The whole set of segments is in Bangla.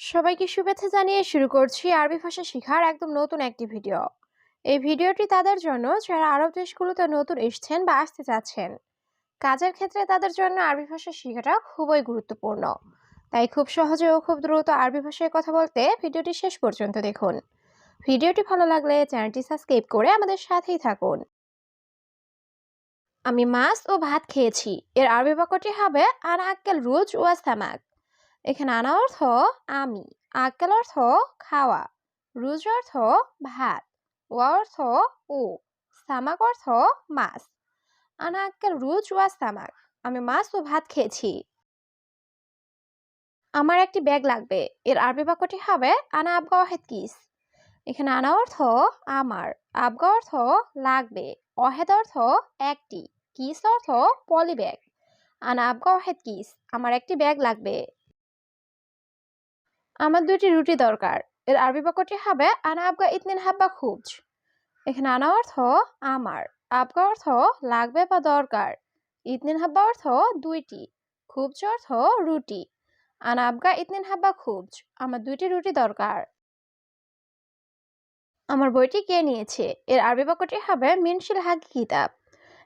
সবাইকে শুভেচ্ছা জানিয়ে শুরু করছি আরবি ভাষা শেখার একদম নতুন একটি ভিডিও। এই ভিডিওটি তাদের জন্য যারা আরব দেশগুলোতে নতুন এসছেন বা আসতে চাচ্ছেন, কাজের ক্ষেত্রে তাদের জন্য আরবি ভাষা শেখাটা খুবই গুরুত্বপূর্ণ। তাই খুব সহজে ও খুব দ্রুত আরবি ভাষায় কথা বলতে ভিডিওটি শেষ পর্যন্ত দেখুন। ভিডিওটি ভালো লাগলে চ্যানেলটি সাবস্ক্রাইব করে আমাদের সাথেই থাকুন। আমি মাছ ও ভাত খেয়েছি। এর আরবি বাক্যটি হবে, আনা আক্কেল রুজ ওয়া সামাক। এখানে আনা অর্থ আমি আক্কেল অর্থ খাওয়া, রুজ অর্থ ভাত, ওয়া অর্থ ও, সামাক অর্থ মাছ। আনা আক্কেল রুজ, ওয়া সামাক। আমি মাছ ও ভাত খেয়েছি। আমার একটি ব্যাগ লাগবে। এর আরবি বাক্যটি হবে, আনা আবগা ওয়াহেদ কিস। এখানে আনা অর্থ আমার আবগা অর্থ লাগবে, অহেদ অর্থ একটি, কিস অর্থ পলি ব্যাগ। আনা আবগা ওয়াহেদ কিস, আমার একটি ব্যাগ লাগবে। আমার দুইটি রুটি দরকার। এর আরবি বাক্যটি হবে, আনা আবগা ইতনিন হাব্বা খুবজ এখানে আনা অর্থ, আমার। আবগা অর্থ, লাগবে বা দরকার। ইতনিন হাব্বা অর্থ, দুইটি। খুবজ অর্থ, রুটি। আনা আবগা ইতনিন হাব্বা খুবজ। আমার দুইটি রুটি দরকার। আমার বইটি কে নিয়েছে? এর আরবি বাক্যটি হবে মিনশিল হাগি কিতাব।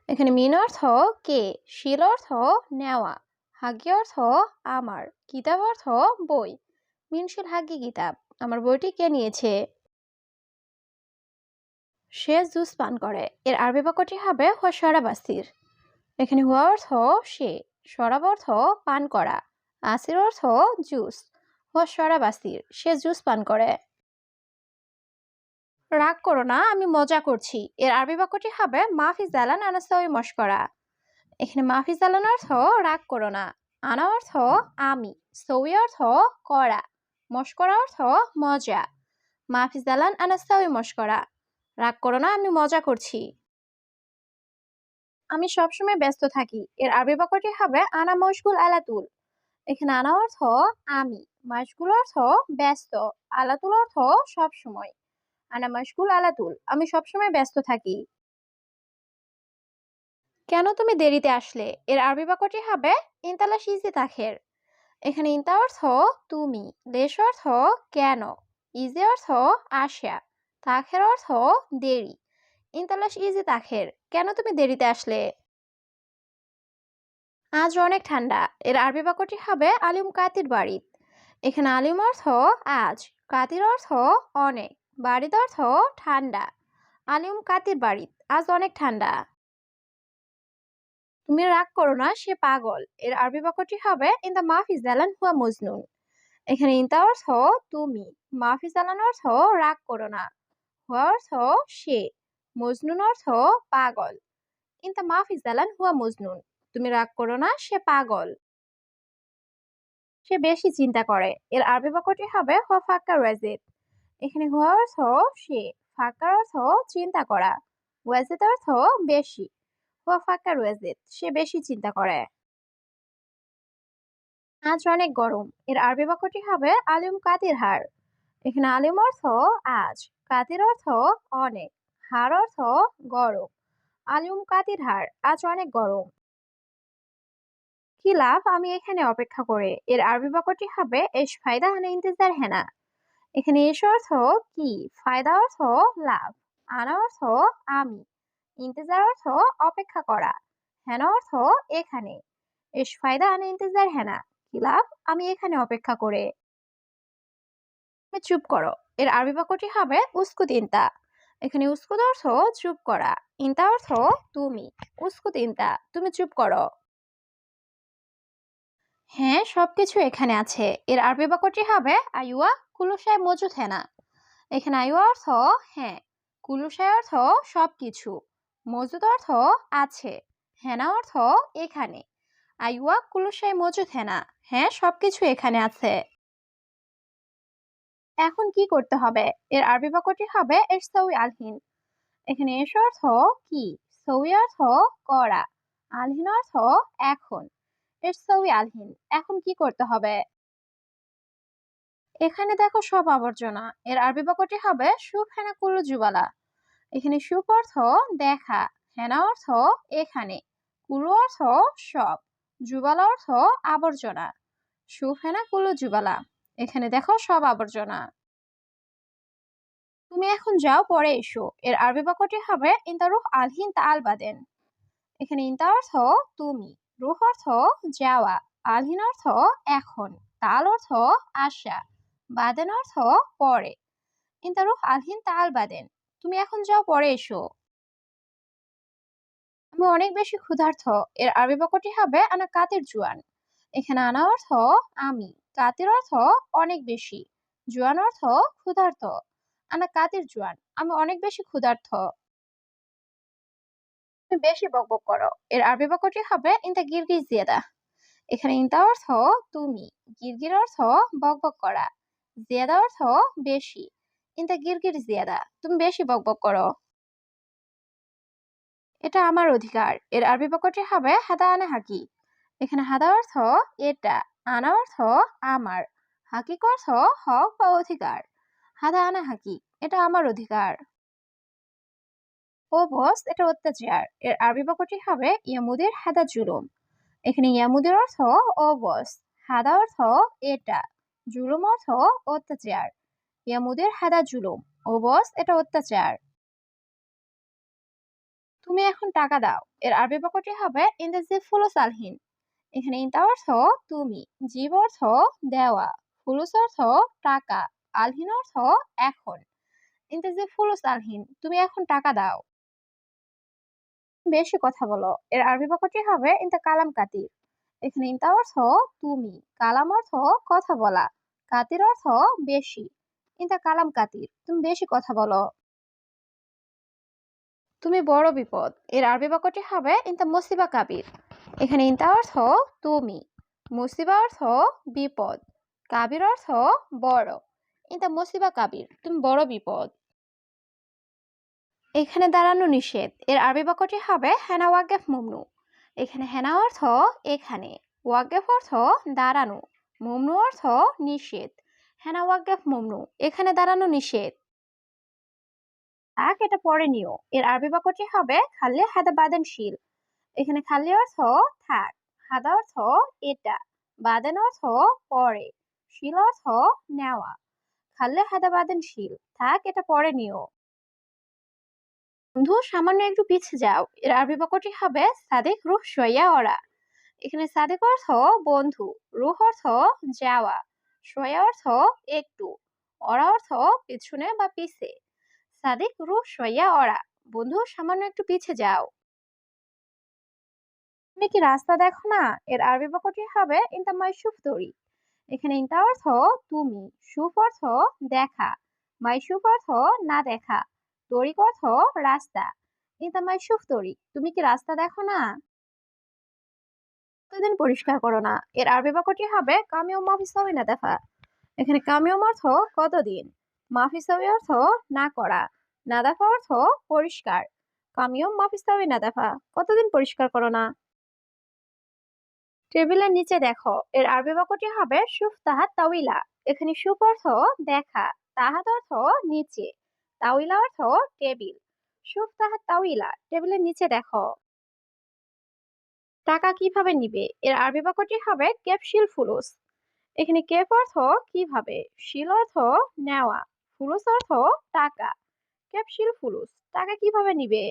এখানে মিন অর্থ, কে। শিল অর্থ, নেওয়া। হাগি অর্থ, আমার। কিতাব অর্থ, বই। মিনশিল হাগি কিতাব, আমার বইটি কে নিয়েছে? সে জুস পান করে। এর আরবি বাক্যটি হবে, হুয়া সরাবাসির এখানে হুয়া অর্থ সে সরাব অর্থ পান করা আসির অর্থ জুস, হুয়া সরাবাসির সে জুস পান করে। রাগ করো না, আমি মজা করছি। এর আরবি বাক্যটি হবে মাফি জালান আনাসাউই মস্করা এখানে মাফি জালান অর্থ, রাগ করো না। আনা অর্থ, আমি। সৌই অর্থ, করা। মস্করা অর্থ মজা। মাফি জালান আনাসাউই মস্করা। রাগ করো না, আমি মজা করছি। আমি সবসময় ব্যস্ত থাকি। এর আরবি বাক্যটি হবে আনা মশগুল আলাতুল। এখানে আনা অর্থ আমি। মাসগুল অর্থ ব্যস্ত। আলাতুল অর্থ সবসময়। আনা মাসগুল আলাতুল। আমি সবসময় ব্যস্ত থাকি। কেন তুমি দেরিতে আসলে? এর আরবি বাক্যটি হবে ইনতালা ইজি তাখের এখানে ইনতা অর্থ তুমি, দেশ অর্থ কেন, ইজি অর্থ আসা তাখের অর্থ দেরি। ইনতালাশ ইজি তাখের, কেন তুমি দেরিতে আসলে? আজ অনেক ঠান্ডা, এর আরবি বাক্যটি হবে আলিম কাতির বাড়িত এখানে আলিম অর্থ আজ, কাতির অর্থ অনেক বাড়িত অর্থ ঠান্ডা। আলিম কাতির বাড়িত আজ অনেক ঠান্ডা। তুমি রাগ করো না, সে পাগল। এর আরবি বাক্যটি হবে ইন দ্য মাফি জালান হুয়া মজনুন। এখানে ইনতা অর্থ তুমি। মাফি জালান অর্থ রাগ করো না। হুয়া অর্থ সে। মজনুন অর্থ পাগল। ইন দ্য মাফি জালান হুয়া মজনুন। তুমি রাগ করো না, সে পাগল। সে বেশি চিন্তা করে। এর আরবি বাক্যটি হবে, হুয়া ফাক্কা ওয়াজিদ। এখানে হুয়া অর্থ সে। ফাক্কার অর্থ চিন্তা করা। ওয়াজিদ অর্থ বেশি। ফাক্কা ওয়াজিদ সে বেশি চিন্তা করে। আজ অনেক গরম, এর আরবি বাক্যটি হবে আলিম কাতির হার? এখানে আলিম অর্থ আজ কাতির অর্থ অনেক, হার অর্থ গরম, আলিম কাতির হার? আজ অনেক গরম। কি লাভ? আমি এখানে অপেক্ষা করে, এর আরবি বাক্যটি হবে এস ফায়দা আনা ইন্তজার হেনা। এখানে এস অর্থ কি? ফায়দা অর্থ লাভ, আনা অর্থ আমি। ইন্তজার অর্থ অপেক্ষা করা। হেনা অর্থ এখানে। এস ফায়দা আনা ইন্তজার হেনা। কি লাভ? আমি এখানে অপেক্ষা করে। চুপ করো। এর আরবি বাক্যটি হবে উস্কুত ইন্তা। এখানে উস্কুত অর্থ চুপ করা। ইন্তা অর্থ তুমি। উস্কুত ইন্তা। তুমি চুপ করো। হ্যাঁ সবকিছু এখানে আছে। এর আরবি বাক্যটি হবে আইওয়া কুলুসায় মজুদ হেনা। এখানে আইওয়া অর্থ হ্যাঁ। কুলুসায় অর্থ সবকিছু। মজুদ অর্থ আছে, হেনা অর্থ এখানে। আইওয়া কুলুসায় মজুদ হেনা হ্যাঁ সবকিছু এখানে আছে। এখন কি করতে হবে? এর আরবি বাক্যটি হবে আলহিন। এখানে এস অর্থ কি? সৌই অর্থ করা, আলহিন অর্থ এখন। এর সৌই আলহিন, এখন কি করতে হবে? এখানে দেখো সব আবর্জনা। এর আরবি বাক্যটি হবে সুপ হেনা কুলু জুবালা। এখানে সুপ অর্থ দেখা, হেনা অর্থ এখানে কুলু অর্থ সব জুবালা অর্থ আবর্জনা সুপ হেনা, কুলু জুবালা এখানে দেখো সব আবর্জনা। তুমি এখন যাও, পরে এসো। এর আরবি বাক্যটি হবে, ইনতা রুহ আলহিন তা আল বাদেন। এখানে ইনতা অর্থ তুমি, রুহ অর্থ যাওয়া আলহিন অর্থ এখন, তাল অর্থ আশা বাদেন অর্থ পরে। ইনতা রুহ আলহিন তা আল বাদেন। তুমি এখন যাও, পরে এসো। আমি অনেক বেশি ক্ষুধার্থ এর আরবি বাক্যটি হবে, আনা কাতের জুয়ান। এখানে আনা অর্থ, আমি। কাতের অর্থ, অনেক বেশি। জুয়ান অর্থ, ক্ষুধার্ত। আনা কাতের জুয়ান। আমি অনেক বেশি ক্ষুধার্ত। তুমি বেশি বকবক করো। এর আরবি বাক্যটি হবে ইনতা গিরগিজ জিয়াদা। এখানে ইনতা অর্থ, তুমি। গিরগির অর্থ বকবক করা। জিয়াদা অর্থ, বেশি। ইনতা গিরগির জিয়াদা, তুমি বেশি বকবক করো। এটা আমার অধিকার, এর আরবি বাক্যটি হবে হাদা আনা হাকি। এখানে হাদা অর্থ এটা, আনা অর্থ আমার হাকিক অর্থ হক বা অধিকার। হাদা আনা হাকি, এটা আমার অধিকার। ও বস এটা অত্যাচার, এর আরবি বাক্যটি হবে ইয়ামুদের হাদা জুলুম। এখানে ইয়ামুদের অর্থ ও বস হাদা অর্থ এটা, জুলুম অর্থ অত্যাচার। ইয়ামুদের হাদা জুলুম। ও বস, এটা অত্যাচার। তুমি এখন টাকা দাও। এর আরবি বাক্যটি হবে, ইন দ্য জিব ফুলুস আলহিন এখানে ইনতা অর্থ, তুমি। জীব অর্থ, দেওয়া। ফুলুস অর্থ, টাকা। আলহিন অর্থ, এখন। ইনতা জিব ফুলুস আলহিন তুমি এখন টাকা দাও। বেশি কথা বলো। এর আরবি বাক্যটি হবে ইনতা কালাম কাতির। এখানে ইনতা অর্থ, তুমি। কালাম অর্থ, কথা বলা। কাতির অর্থ, বেশি। ইনতা কালাম কাতির তুমি বেশি কথা বলো। তুমি বড় বিপদ, এর আরবি বাক্যটি হবে ইনতা মুসিবা কাবির এখানে ইনতা অর্থ তুমি মুসিবা অর্থ বিপদ কাবির অর্থ বড় ইনতা মুসিবা কাবির তুমি বড় বিপদ এখানে দাঁড়ানো নিষেধ, এর আরবি বাক্যটি হবে হেনা ওয়াগেফ মুমনু এখানে হেনা অর্থ এখানে ওয়াগেফ অর্থ দাঁড়ানো মুমনু অর্থ নিষেধ হেনা ওয়াগেফ মুমনু, এখানে দাঁড়ানো নিষেধ। আক এটা পরে নিও। এর আরবি বাক্যটি হবে খাল্লে হাদা বাদেন শিল এখানে খাল্লি অর্থ থাক, হাদা অর্থ এটা, বাদেন অর্থ পরে, শিল অর্থ নেওয়া। খাল্লে হাদা বাদেন শিল থাক, এটা পরে নিও। বন্ধু, সামান্য একটু পিছে যাও। এর আরবি বাক্যটি হবে সাদেক রুহ সইয়া ওরা। এখানে সাদেক অর্থ বন্ধু, রুহ অর্থ যাওয়া। সয়া অর্থ একটু, অরা অর্থ পিছনে বা পিছে। সাদিক রুহ সইয়া অরা। বন্ধু, সামান্য একটু পিছে যাও। তুমি কি রাস্তা দেখো না? এর আরবি বাক্যটি হবে, ইনতা মাইসুফ তরি এখানে ইনতা অর্থ, তুমি। সুফ অর্থ, দেখা। মাইসুফ অর্থ, না দেখা। তরিক অর্থ, রাস্তা। ইনতা মাইসুফ তরি তুমি কি রাস্তা দেখো না? কতদিন পরিষ্কার করো না। এর আরবি বাক্যটি হবে কামিও মাফিসাউই না দেখা এখানে কামিয়ম অর্থ কতদিন? মাফিসাউই অর্থ না করা। নাদাফা অর্থ পরিষ্কার। কামিয়ম মাফিসাউই নাদাফা কতদিন পরিষ্কার করো না? টেবিলের নিচে দেখো, এর আরবি বাক্যটি হবে, সুফ তাহাত তাউইলা এখানে সুফ অর্থ দেখা, তাহাত অর্থ নিচে তাউইলা অর্থ টেবিল। সুফ তাহাত তাউইলা টেবিলের নিচে দেখো। টাকা কীভাবে নিবে? এর আরবি বাক্যটি হবে ক্যাপশিল ফুলুস। এখানে কেপ অর্থ কীভাবে? শিল অর্থ নেওয়া। ফুলুস অর্থ টাকা। ক্যাপশিল ফুলুস। টাকা কীভাবে নিবে?